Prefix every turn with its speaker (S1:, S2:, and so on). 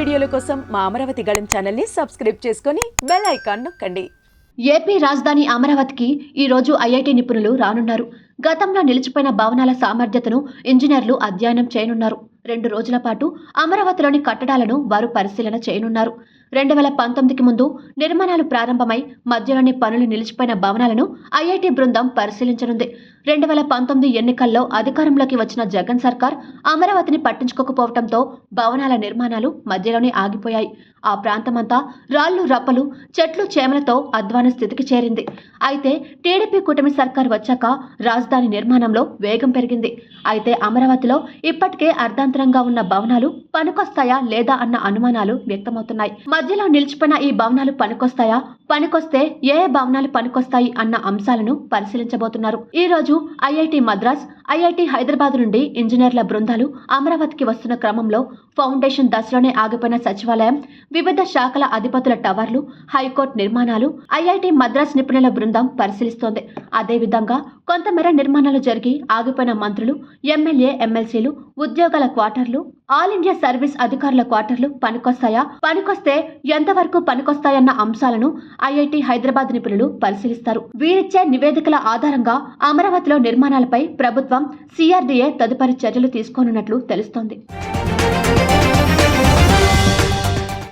S1: వీడియోల కోసం మా అమరావతి గళం ఛానల్ని సబ్స్క్రైబ్ చేసుకొని బెల్ ఐకాన్ నొక్కండి.
S2: ఏపీ రాజధాని అమరావతికి ఈ రోజు ఐఐటి నిపుణులు రానున్నారు. గతంలో నిలిచిపోయిన భవనాల సామర్థ్యతను ఇంజనీర్లు అధ్యయనం చేయనున్నారు. రెండు రోజుల పాటు అమరావతిలోని కట్టడాలను వారు పరిశీలన చేయనున్నారు. రెండు వేల పంతొమ్మిదికి ముందు నిర్మాణాలు ప్రారంభమై మధ్యలోని పనులు నిలిచిపోయిన భవనాలను ఐఐటి బృందం పరిశీలించనుంది. రెండు వేల పంతొమ్మిది ఎన్నికల్లో అధికారంలోకి వచ్చిన జగన్ సర్కార్ అమరావతిని పట్టించుకోకపోవడంతో భవనాల నిర్మాణాలు మధ్యలోనే ఆగిపోయాయి. ఆ ప్రాంతమంతా రాళ్ళు రప్పలు చెట్లు చేమలతో అధ్వాన స్థితికి చేరింది. అయితే టీడీపీ కూటమి సర్కార్ వచ్చాక రాజధాని నిర్మాణంలో వేగం పెరిగింది. అయితే అమరావతిలో ఇప్పటికే అర్ధాంతరంగా ఉన్న భవనాలు పనికొస్తాయా లేదా అన్న అనుమానాలు వ్యక్తమవుతున్నాయి. మధ్యలో నిలిచిపోయిన ఈ భవనాలు పనికొస్తాయా? పనికొస్తే ఏ ఏ భవనాలు పనికొస్తాయి అన్న అంశాలను పరిశీలించబోతున్నారు. ఈ రోజు ఐఐటి మద్రాస్ ఐఐటి హైదరాబాద్ నుండి ఇంజనీర్ల బృందాలు అమరావతికి వస్తున్న క్రమంలో ఫౌండేషన్ దశలోనే ఆగిపోయిన సచివాలయం వివిధ శాఖల అధిపతుల టవర్లు హైకోర్టు నిర్మాణాలు ఐఐటి మద్రాస్ నిపుణుల బృందం పరిశీలిస్తోంది. అదేవిధంగా కొంతమేర నిర్మాణాలు జరిగి ఆగిపోయిన మంత్రులు ఎమ్మెల్యే ఎమ్మెల్సీలు ఉద్యోగాల క్వార్టర్లు ఆల్ ఇండియా సర్వీస్ అధికారుల క్వార్టర్లు పనికొస్తాయా? పనికొస్తే ఎంతవరకు పనికొస్తాయన్న అంశాలను ఐఐటి హైదరాబాద్ నిపుణులు పరిశీలిస్తారు. వీరిచ్చే నివేదికల ఆధారంగా అమరావతిలో నిర్మాణాలపై ప్రభుత్వం సిఆర్డీఏ తదుపరి చర్యలు తీసుకోనున్నట్లు తెలుస్తోంది.